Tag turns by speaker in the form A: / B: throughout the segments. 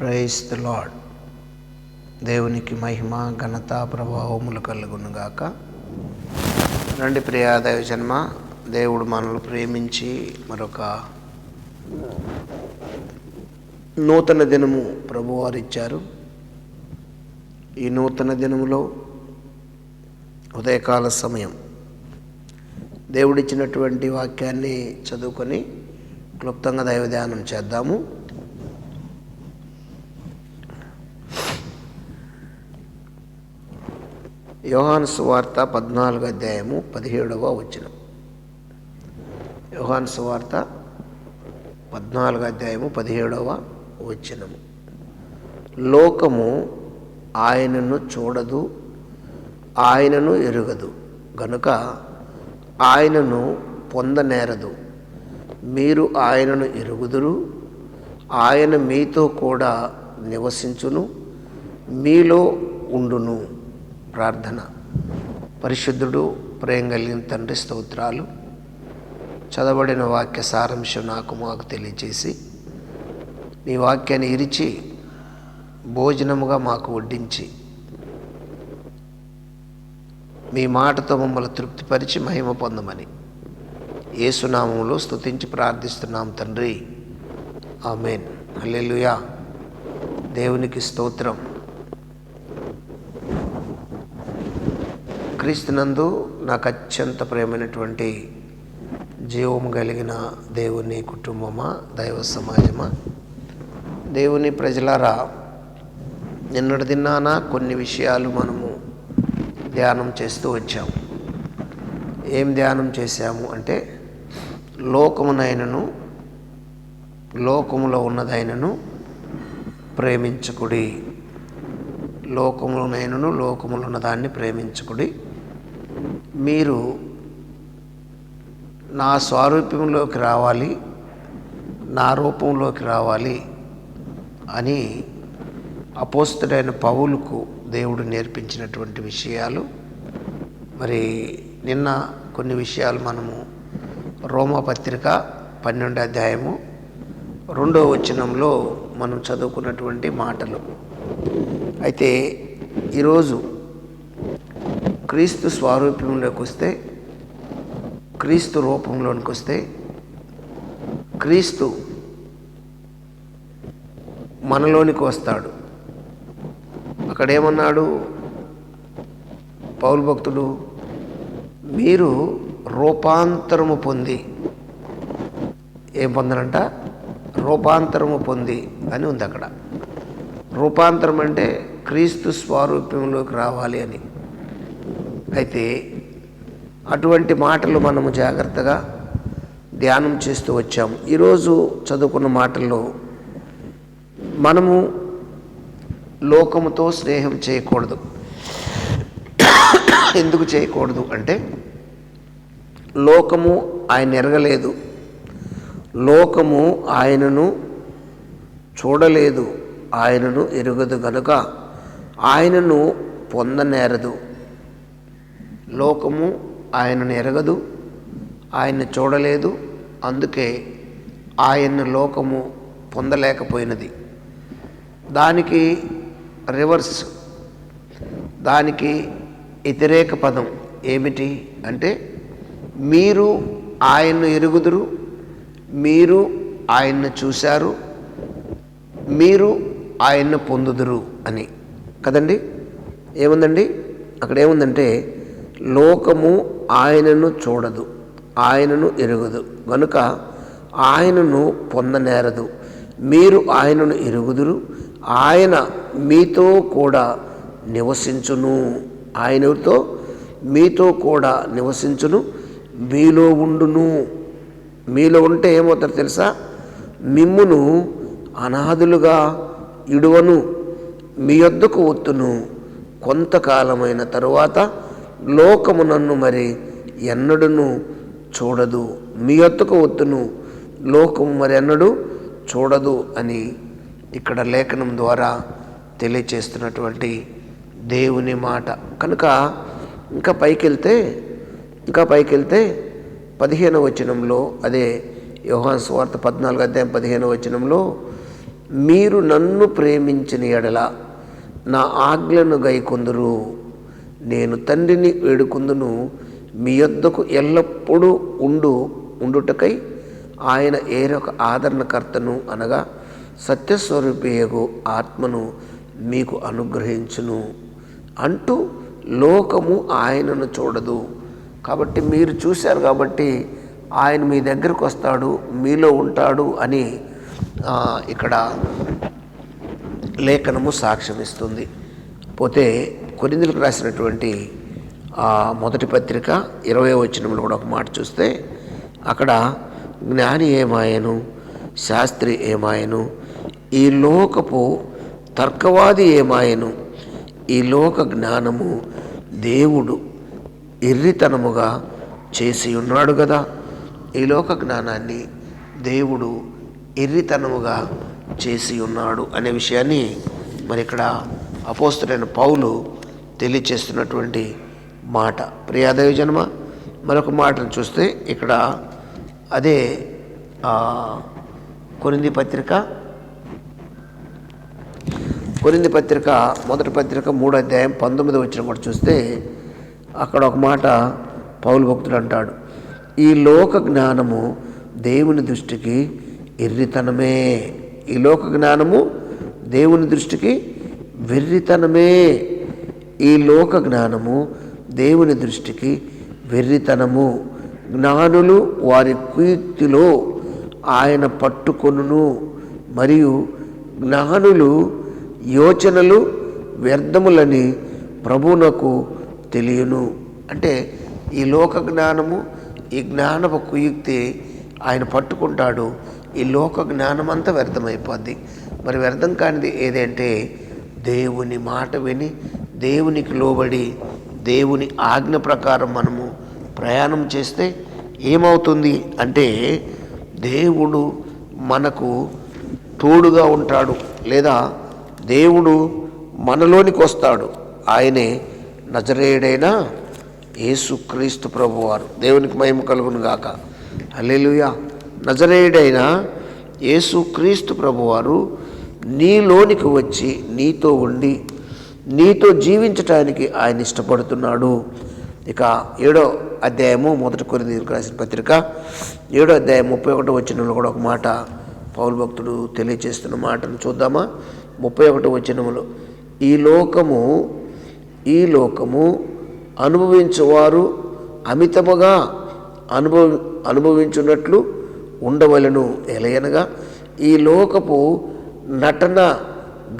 A: Price the lord దేవునికి మహిమ ఘనత ప్రభావములు కలుగునుగాక రండి ప్రియాదేవ జన్మ దేవుడు మనల్ని ప్రేమించి మరొక నూతన దినము ప్రభువారు ఇచ్చారు. ఈ నూతన దినములో ఉదయకాల సమయం దేవుడిచ్చినటువంటి వాక్యాన్ని చదువుకొని క్లుప్తంగా దైవ ధ్యానం చేద్దాము. యోహాను సువార్త పద్నాలుగు అధ్యాయము పదిహేడవ వచనం. యోహాను సువార్త పద్నాలుగు అధ్యాయము పదిహేడవ వచనము లోకము ఆయనను చూడదు ఆయనను ఎరుగదు. గనుక ఆయనను పొందనేరదు. మీరు ఆయనను ఎరుగుదురు ఆయన మీతో కూడా నివసించును మీలో ఉండును. ప్రార్థన. పరిశుద్ధుడు ప్రేమ కలిగిన తండ్రి స్తోత్రాలు. చదవబడిన వాక్య సారాంశం నాకు మాకు తెలియచేసి నీ వాక్యాన్ని ఇరిచి భోజనముగా మాకు వడ్డించి మీ మాటతో మమ్మల్ని తృప్తిపరిచి మహిమ పొందమని. ఏసునామంలో స్తుతించి ప్రార్థిస్తున్నాం తండ్రి. ఆమెన్. అల్లెలుయా దేవునికి స్తోత్రం. క్రీస్తునందు నాకు అత్యంత ప్రేమైనటువంటి జీవం కలిగిన దేవుని కుటుంబమా దైవ సమాజమా? దేవుని ప్రజలారా నిన్నటి దిన్నాన కొన్ని విషయాలు మనము ధ్యానం చేస్తూ వచ్చాము. ఏం ధ్యానం చేశాము అంటే లోకమునైనను లోకములో ఉన్నదైనను ప్రేమించుకుడి. లోకములనైనను లోకములో ఉన్నదాన్ని ప్రేమించుకుడి. మీరు నా స్వారూప్యంలోకి రావాలి నా రూపంలోకి రావాలి అని అపోస్తుడైన పౌలుకు దేవుడు నేర్పించినటువంటి విషయాలు. మరి నిన్న కొన్ని విషయాలు మనము రోమపత్రిక పన్నెండు అధ్యాయము రెండో వచనంలో మనం చదువుకున్నటువంటి మాటలు. అయితే ఈరోజు క్రీస్తు స్వారూప్యంలోకి వస్తే క్రీస్తు రూపంలోనికి వస్తే క్రీస్తు మనలోనికి వస్తాడు. అక్కడేమన్నాడు? పౌరు భక్తుడు మీరు రూపాంతరము పొంది ఏం పొందనంట? రూపాంతరము పొంది అని ఉంది అక్కడ. రూపాంతరం అంటే క్రీస్తు స్వారూప్యంలోకి రావాలి అని. అయితే అటువంటి మాటలు మనము జాగ్రత్తగా ధ్యానం చేస్తూ వచ్చాము. ఈరోజు చదువుకున్న మాటల్లో మనము లోకముతో స్నేహం చేయకూడదు. ఎందుకు చేయకూడదు అంటే లోకము ఆయన ఎరగలేదు. లోకము ఆయనను చూడలేదు. ఆయనను ఎరుగదు గనుక ఆయనను పొందనేరదు. లోకము ఆయనను ఎరగదు ఆయన్ని చూడలేదు అందుకే ఆయన లోకము పొందలేకపోయినది. దానికి రివర్స్ దానికి వ్యతిరేక పదం ఏమిటి అంటే మీరు ఆయన్ను ఎరుగుదురు మీరు ఆయన్ను చూశారు మీరు ఆయన్ను పొందుదురు అని. కదండి? ఏముందండి? అక్కడ ఏముందంటే లోకము ఆయనను చూడదు ఆయనను ఎరుగదు. కనుక ఆయనను పొందనేరదు. మీరు ఆయనను ఎరుగుదురు ఆయన మీతో కూడా నివసించును. ఆయనతో మీతో కూడా నివసించును మీలో ఉండును. మీలో ఉంటే ఏమవుతారు తెలుసా? మిమ్మును అనాథులుగా ఇడువను మీ యొద్దకు ఒత్తును. కొంతకాలమైన తరువాత లోకము నన్ను మరి ఎన్నడును చూడదు. మీ యొద్దకు ఒత్తును లోకము మరి ఎన్నడూ చూడదు అని ఇక్కడ లేఖనం ద్వారా తెలియచేస్తున్నటువంటి దేవుని మాట. కనుక ఇంకా పైకి వెళ్తే ఇంకా పైకి వెళ్తే పదిహేను వచనంలో అదే యోహాన్ స్వార్థ పద్నాలుగు అధ్యాయం పదిహేను వచనంలో మీరు నన్ను ప్రేమించిన ఎడల నా ఆజ్ఞను గైకొందరు. నేను తండ్రిని వేడుకుందును మీ యొద్దకు ఎల్లప్పుడూ ఉండు ఉండుటకై ఆయన ఏరొక ఆదరణకర్తను అనగా సత్యస్వరూపియగు ఆత్మను మీకు అనుగ్రహించును. అంటూ లోకము ఆయనను చూడదు. కాబట్టి మీరు చూశారు కాబట్టి ఆయన మీ దగ్గరకు వస్తాడు మీలో ఉంటాడు అని ఇక్కడ లేఖనము సాక్ష్యమిస్తుంది. పోతే కొరిందులకు రాసినటువంటి ఆ మొదటి పత్రిక ఇరవై వచ్చినప్పుడు కూడా ఒక మాట చూస్తే అక్కడ జ్ఞాని ఏమాయను శాస్త్రి ఏమాయను ఈ లోకపు తర్కవాది ఏమాయను ఈ లోక జ్ఞానము దేవుడు ఇర్రితనముగా చేసి ఉన్నాడు కదా ఈ లోక జ్ఞానాన్ని దేవుడు ఇర్రితనముగా చేసి ఉన్నాడు అనే విషయాన్ని మరి ఇక్కడ అపోస్తుడైన పౌలు తెలియచేస్తున్నటువంటి మాట. ప్రియాదేవి జన్మ మరొక మాటను చూస్తే ఇక్కడ అదే కొరింది పత్రిక కొరింది పత్రిక మొదటి పత్రిక మూడో అధ్యాయం పంతొమ్మిది వచ్చిన కూడా చూస్తే అక్కడ ఒక మాట పౌలు భక్తుడు అంటాడు. ఈ లోక జ్ఞానము దేవుని దృష్టికి ఎర్రితనమే. ఈ లోక జ్ఞానము దేవుని దృష్టికి వెర్రితనమే. ఈ లోక జ్ఞానము దేవుని దృష్టికి వెర్రితనము. జ్ఞానులు వారి కుయుక్తిలో ఆయన పట్టుకొనును. మరియు జ్ఞానులు యోచనలు వ్యర్థములని ప్రభువునకు తెలియను. అంటే ఈ లోక జ్ఞానము ఈ జ్ఞానపు కుయుక్తి ఆయన పట్టుకుంటాడు. ఈ లోక జ్ఞానం అంతా వ్యర్థమైపోద్ది. మరి వ్యర్థం కానిది ఏదంటే దేవుని మాట విని దేవునికి లోబడి దేవుని ఆజ్ఞ ప్రకారం మనము ప్రయాణం చేస్తే ఏమవుతుంది అంటే దేవుడు మనకు తోడుగా ఉంటాడు లేదా దేవుడు మనలోనికి వస్తాడు. ఆయనే నజరేయుడైన యేసుక్రీస్తు ప్రభువారు. దేవునికి మహిమ కలుగును గాక. హల్లెలూయా. నజరేయుడైన యేసుక్రీస్తు ప్రభువారు నీలోనికి వచ్చి నీతో ఉండి నీతో జీవించటానికి ఆయన ఇష్టపడుతున్నాడు. ఇక ఏడో అధ్యాయము మొదటి కొరింది రాసిన పత్రిక. ఏడో అధ్యాయం ముప్పై ఒకటో వచ్చినంలో కూడా ఒక మాట పౌరు భక్తుడు తెలియచేస్తున్న మాటను చూద్దామా? ముప్పై ఒకటో వచ్చినములో ఈ లోకము ఈ లోకము అనుభవించువారు అమితముగా అనుభవ అనుభవించున్నట్లు ఉండవలను. ఎలయనగా ఈ లోకపు నటన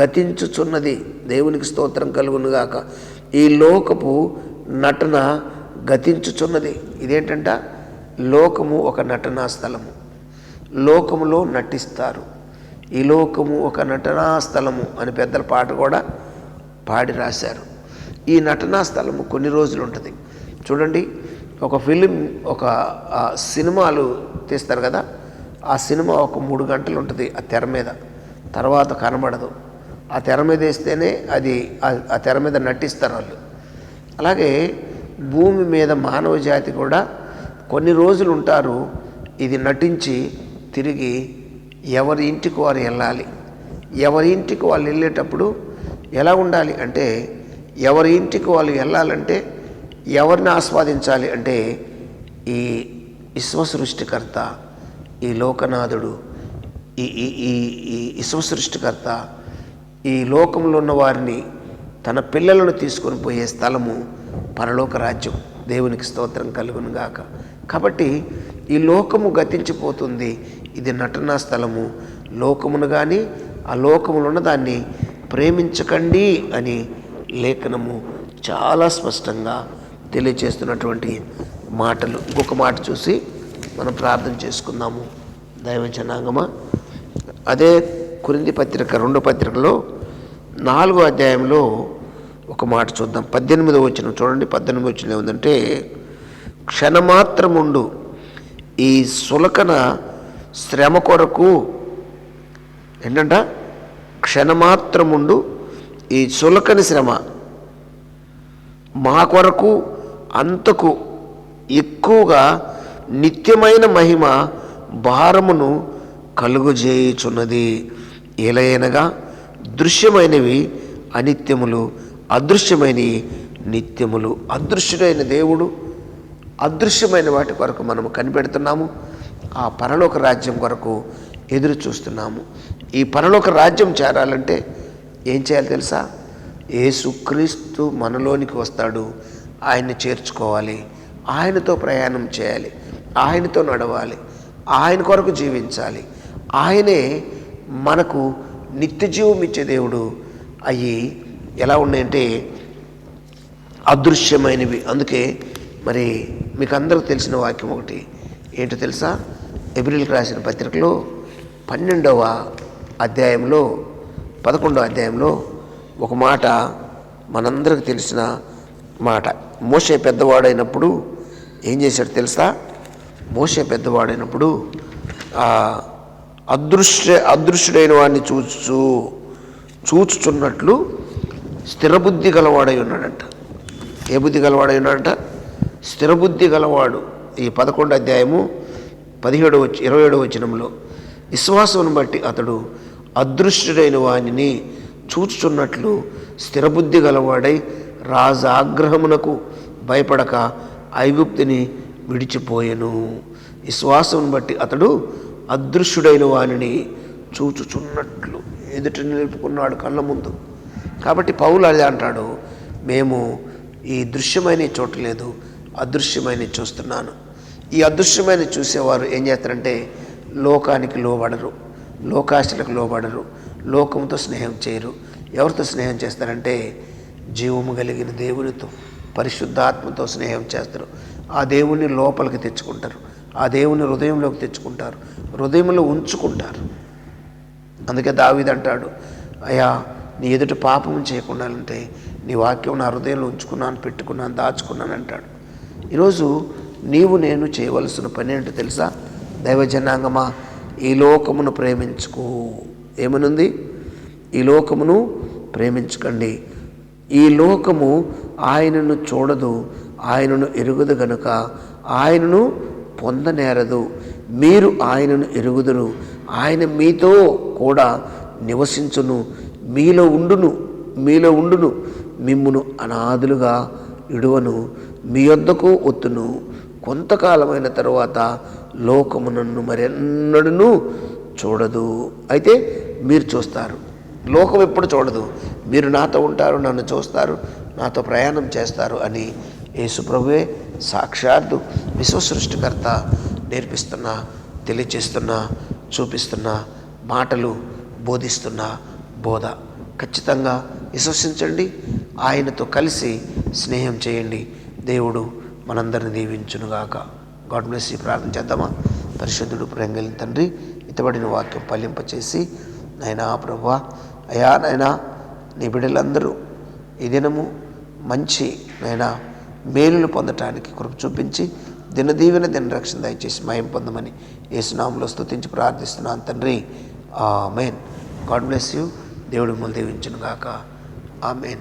A: గతించుచున్నది. దేవునికి స్తోత్రం కలుగునుగాక. ఈ లోకపు నటన గతించుచున్నది. ఇదేంటంట? లోకము ఒక నటనా స్థలము. లోకములో నటిస్తారు. ఈ లోకము ఒక నటనా స్థలము అని పెద్దల పాట కూడా పాడి రాశారు. ఈ నటనా స్థలము కొన్ని రోజులు ఉంటుంది చూడండి ఒక ఫిలిం ఒక సినిమాలు తీస్తారు కదా? ఆ సినిమా ఒక మూడు గంటలు ఉంటుంది ఆ తెర మీద. తర్వాత కనబడదు. ఆ తెర మీద వేస్తేనే అది ఆ- తెర మీద నటిస్తారు వాళ్ళు. అలాగే భూమి మీద మానవ జాతి కూడా కొన్ని రోజులు ఉంటారు ఇది నటించి తిరిగి ఎవరి ఇంటికి వారు వెళ్ళాలి. ఎవరి ఇంటికి వాళ్ళు వెళ్ళేటప్పుడు ఎలా ఉండాలి అంటే ఎవరి ఇంటికి వాళ్ళు వెళ్ళాలంటే ఎవరిని ఆస్వాదించాలి అంటే ఈ విశ్వసృష్టికర్త ఈ లోకనాథుడు ఈ ఈ ఈ విశ్వసృష్టికర్త ఈ లోకంలో ఉన్న వారిని తన పిల్లలను తీసుకొని పోయే స్థలము పరలోక రాజ్యం. దేవునికి స్తోత్రం కలుగును గాక. కాబట్టి ఈ లోకము గతించిపోతుంది. ఇది నటనా స్థలము. లోకమును కానీ ఆ లోకములో ఉన్న దాన్ని ప్రేమించకండి అని లేఖనము చాలా స్పష్టంగా తెలియచేస్తున్నటువంటి మాటలు. ఇంకొక మాట చూసి మనం ప్రార్థన చేసుకుందాము. దైవ జనాంగమా? అదే కురింది పత్రిక రెండు పత్రికలో నాలుగో అధ్యాయంలో ఒక మాట చూద్దాం. పద్దెనిమిదో వచ్చిన చూడండి పద్దెనిమిది వచ్చిన ఏముందంటే క్షణమాత్రముండు ఈ సులకన శ్రమ కొరకు ఏంటంట? క్షణమాత్రముండు ఈ సులకని శ్రమ మా కొరకు అంతకు ఎక్కువగా నిత్యమైన మహిమ భారమును కలుగుజేయుచున్నది. ఏలయనగా దృశ్యమైనవి అనిత్యములు అదృశ్యమైనవి నిత్యములు. అదృశ్యుడైన దేవుడు అదృశ్యమైన వాటి కొరకు మనము కనిపెడుతున్నాము. ఆ పరలోక రాజ్యం కొరకు ఎదురు చూస్తున్నాము. ఈ పరలోక రాజ్యం చేరాలంటే ఏం చేయాలి తెలుసా? ఏసుక్రీస్తు మనలోనికి వస్తాడు. ఆయన్ని చేర్చుకోవాలి. ఆయనతో ప్రయాణం చేయాలి. ఆయనతో నడవాలి. ఆయన కొరకు జీవించాలి. ఆయనే మనకు నిత్యజీవం ఇచ్చే దేవుడు అవి ఎలా ఉన్నాయంటే అదృశ్యమైనవి. అందుకే మరి మీకు అందరికి తెలిసిన వాక్యం ఒకటి. ఏంటో తెలుసా? ఎబ్రిల్కి రాసిన పత్రికలో పన్నెండవ అధ్యాయంలో పదకొండవ అధ్యాయంలో ఒక మాట మనందరికి తెలిసిన మాట. మోసే పెద్దవాడైనప్పుడు ఏం చేశాడు తెలుసా? మోసే పెద్దవాడైనప్పుడు అదృశ్య అదృశ్యుడైన వాడిని చూచు చూచుచున్నట్లు స్థిరబుద్ధి గలవాడై ఉన్నాడంట. ఏ బుద్ధి గలవాడై ఉన్నాడంట? స్థిరబుద్ధి గలవాడు. ఈ పదకొండు అధ్యాయము పదిహేడు వచ్చి ఇరవై ఏడవ వచనంలో విశ్వాసమును బట్టి అతడు అదృశ్యుడైన వానిని చూచుచున్నట్లు స్థిరబుద్ధి గలవాడై రాజాగ్రహమునకు భయపడక ఐగుప్తిని విడిచిపోయెను. విశ్వాసమును బట్టి అతడు అదృశ్యుడైన వానిని చూచుచున్నట్లు. ఎదుట నిలుపుకున్నాడు కళ్ళ ముందు. కాబట్టి పౌలు అదే అంటాడు మేము ఈ దృశ్యమైన చూడలేదు అదృశ్యమైన చూస్తున్నాను. ఈ అదృశ్యమైన చూసేవారు ఏం చేస్తారంటే లోకానికి లోబడరు లోకాశలకు లోబడరు లోకంతో స్నేహం చేయరు. ఎవరితో స్నేహం చేస్తారంటే జీవము కలిగిన దేవునితో పరిశుద్ధాత్మతో స్నేహం చేస్తారు. ఆ దేవుణ్ణి లోపలికి తెచ్చుకుంటారు. ఆ దేవుని హృదయంలోకి తెచ్చుకుంటారు. హృదయంలో ఉంచుకుంటారు. అందుకే దావిదంటాడు అయ్యా నీ ఎదుట పాపం చేయకుండా అంటే నీ వాక్యం నా హృదయంలో ఉంచుకున్నాను పెట్టుకున్నాను దాచుకున్నాను అంటాడు. ఈరోజు నీవు నేను చేయవలసిన పని ఏంటో తెలుసా? దైవజనాంగమా ఈ లోకమును ప్రేమించుకో. ఏమనుంది? ఈ లోకమును ప్రేమించకండి. ఈ లోకము ఆయనను చూడదు ఆయనను ఎరుగుదు గనుక ఆయనను పొందనేరదు. మీరు ఆయనను ఎరుగుదురు. ఆయన మీతో కూడా నివసించును. మీలో ఉండును. మీలో ఉండును. మిమ్మును అనాథులుగా ఇడువను. మీ వద్దకు ఒత్తును. కొంతకాలమైన తరువాత లోకము నన్ను మరెన్నడూ చూడదు. అయితే మీరు చూస్తారు. లోకం ఎప్పుడు చూడదు. మీరు నాతో ఉంటారు నన్ను చూస్తారు నాతో ప్రయాణం చేస్తారు అని యేసుప్రభువే సాక్షాత్తు విశ్వసృష్టికర్త నేర్పిస్తున్న తెలియచేస్తున్న చూపిస్తున్న మాటలు బోధిస్తున్న బోధ. ఖచ్చితంగా విశ్వసించండి. ఆయనతో కలిసి స్నేహం చేయండి. దేవుడు మనందరిని దీవించునుగాక. గాడ్ బ్లెస్ ఈ ప్రార్థన చేద్దామా? పరిశుద్ధుడు ప్రేంగలిన తండ్రి ఇతబడిన వాక్యం పలింపచేసి నైనా ప్రభా అయా నైనా నీ బిడ్డలందరూ ఈ దినము మంచి నైనా మేలులు పొందటానికి కృప చూపించి దినదీవెన దిన రక్షణ దయచేసి మయం పొందమని యేసునామంలో స్తుతించి ప్రార్థిస్తున్నాను తండ్రి. ఆ మెయిన్ గాడ్ బ్లెస్ యూ. దేవుడు మిమ్మల్ని దీవించును గాక ఆ మెయిన్